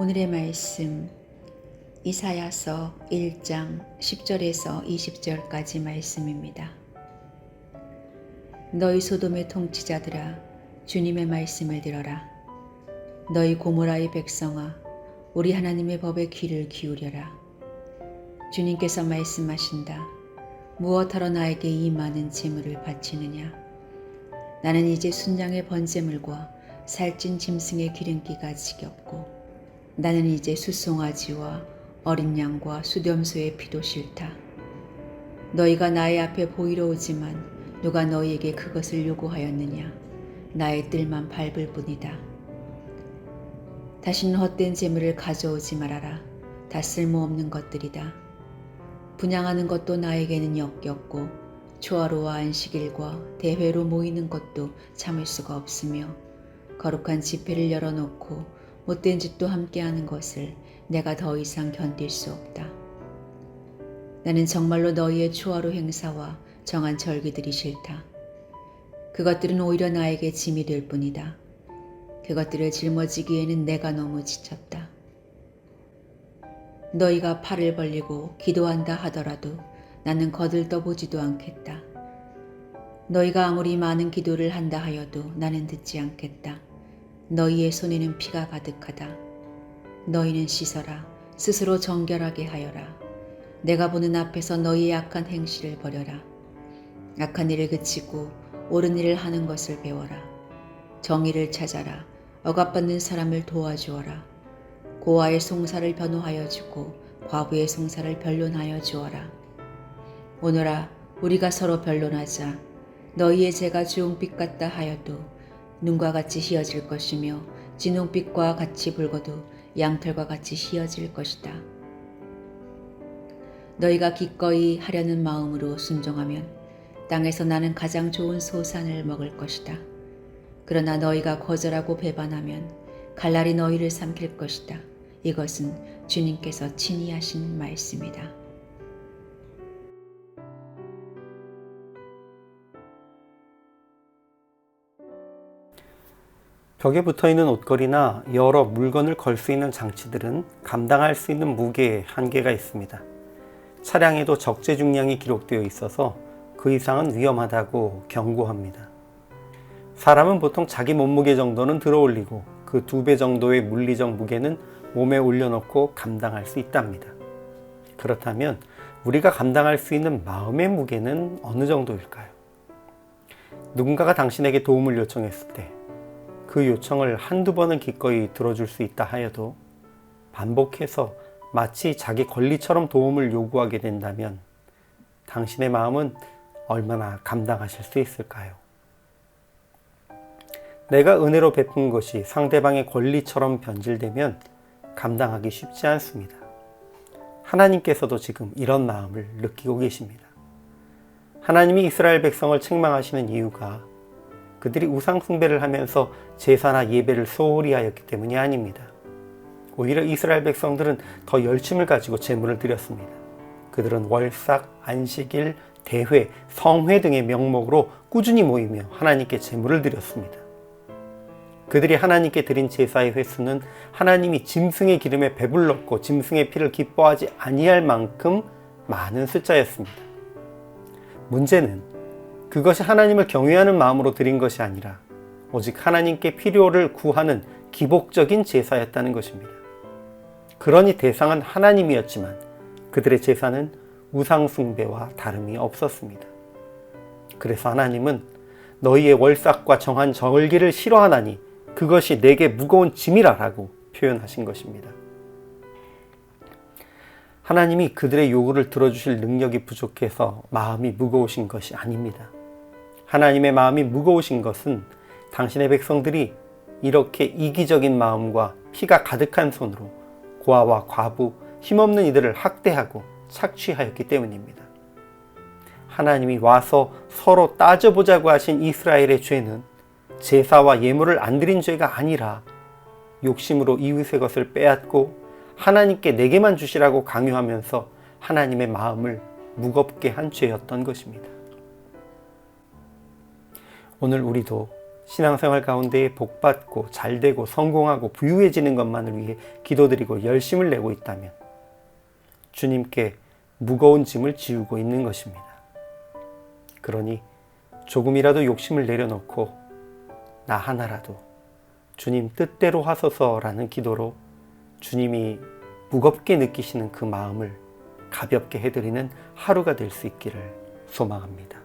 오늘의 말씀 이사야서 1장 10절에서 20절까지 말씀입니다. 너희 소돔의 통치자들아 주님의 말씀을 들어라. 너희 고모라의 백성아 우리 하나님의 법에 귀를 기울여라. 주님께서 말씀하신다. 무엇하러 나에게 이 많은 재물을 바치느냐? 나는 이제 순양의 번제물과 살찐 짐승의 기름기가 지겹고 나는 이제 수송아지와 어린 양과 수렴소의 피도 싫다. 너희가 나의 앞에 보이러 오지만 누가 너희에게 그것을 요구하였느냐? 나의 뜰만 밟을 뿐이다. 다시는 헛된 재물을 가져오지 말아라. 다 쓸모없는 것들이다. 분양하는 것도 나에게는 역겹고 초하루와 안식일과 대회로 모이는 것도 참을 수가 없으며 거룩한 집회를 열어놓고 못된 짓도 함께하는 것을 내가 더 이상 견딜 수 없다. 나는 정말로 너희의 초하루 행사와 정한 절기들이 싫다. 그것들은 오히려 나에게 짐이 될 뿐이다. 그것들을 짊어지기에는 내가 너무 지쳤다. 너희가 팔을 벌리고 기도한다 하더라도 나는 거들떠 보지도 않겠다. 너희가 아무리 많은 기도를 한다 하여도 나는 듣지 않겠다. 너희의 손에는 피가 가득하다. 너희는 씻어라. 스스로 정결하게 하여라. 내가 보는 앞에서 너희의 악한 행실을 버려라. 악한 일을 그치고 옳은 일을 하는 것을 배워라. 정의를 찾아라. 억압받는 사람을 도와주어라. 고아의 송사를 변호하여 주고 과부의 송사를 변론하여 주어라. 오너라 우리가 서로 변론하자. 너희의 죄가 주홍빛 같다 하여도 눈과 같이 희어질 것이며 진홍빛과 같이 붉어도 양털과 같이 희어질 것이다. 너희가 기꺼이 하려는 마음으로 순종하면 땅에서 나는 가장 좋은 소산을 먹을 것이다. 그러나 너희가 거절하고 배반하면 갈날이 너희를 삼킬 것이다. 이것은 주님께서 친히 하신 말씀이다. 벽에 붙어 있는 옷걸이나 여러 물건을 걸 수 있는 장치들은 감당할 수 있는 무게에 한계가 있습니다. 차량에도 적재 중량이 기록되어 있어서 그 이상은 위험하다고 경고합니다. 사람은 보통 자기 몸무게 정도는 들어 올리고 그 두 배 정도의 물리적 무게는 몸에 올려놓고 감당할 수 있답니다. 그렇다면 우리가 감당할 수 있는 마음의 무게는 어느 정도일까요? 누군가가 당신에게 도움을 요청했을 때 그 요청을 한두 번은 기꺼이 들어줄 수 있다 하여도 반복해서 마치 자기 권리처럼 도움을 요구하게 된다면 당신의 마음은 얼마나 감당하실 수 있을까요? 내가 은혜로 베푼 것이 상대방의 권리처럼 변질되면 감당하기 쉽지 않습니다. 하나님께서도 지금 이런 마음을 느끼고 계십니다. 하나님이 이스라엘 백성을 책망하시는 이유가 그들이 우상숭배를 하면서 제사나 예배를 소홀히 하였기 때문이 아닙니다. 오히려 이스라엘 백성들은 더 열심을 가지고 제물을 드렸습니다. 그들은 월삭, 안식일, 대회, 성회 등의 명목으로 꾸준히 모이며 하나님께 제물을 드렸습니다. 그들이 하나님께 드린 제사의 횟수는 하나님이 짐승의 기름에 배불렀고 짐승의 피를 기뻐하지 아니할 만큼 많은 숫자였습니다. 문제는 그것이 하나님을 경외하는 마음으로 드린 것이 아니라 오직 하나님께 필요를 구하는 기복적인 제사였다는 것입니다. 그러니 대상은 하나님이었지만 그들의 제사는 우상숭배와 다름이 없었습니다. 그래서 하나님은 너희의 월삭과 정한 절기를 싫어하나니 그것이 내게 무거운 짐이라 라고 표현하신 것입니다. 하나님이 그들의 요구를 들어주실 능력이 부족해서 마음이 무거우신 것이 아닙니다. 하나님의 마음이 무거우신 것은 당신의 백성들이 이렇게 이기적인 마음과 피가 가득한 손으로 고아와 과부, 힘없는 이들을 학대하고 착취하였기 때문입니다. 하나님이 와서 서로 따져보자고 하신 이스라엘의 죄는 제사와 예물을 안 드린 죄가 아니라 욕심으로 이웃의 것을 빼앗고 하나님께 내게만 주시라고 강요하면서 하나님의 마음을 무겁게 한 죄였던 것입니다. 오늘 우리도 신앙생활 가운데 복받고 잘되고 성공하고 부유해지는 것만을 위해 기도드리고 열심을 내고 있다면 주님께 무거운 짐을 지우고 있는 것입니다. 그러니 조금이라도 욕심을 내려놓고 나 하나라도 주님 뜻대로 하소서라는 기도로 주님이 무겁게 느끼시는 그 마음을 가볍게 해드리는 하루가 될 수 있기를 소망합니다.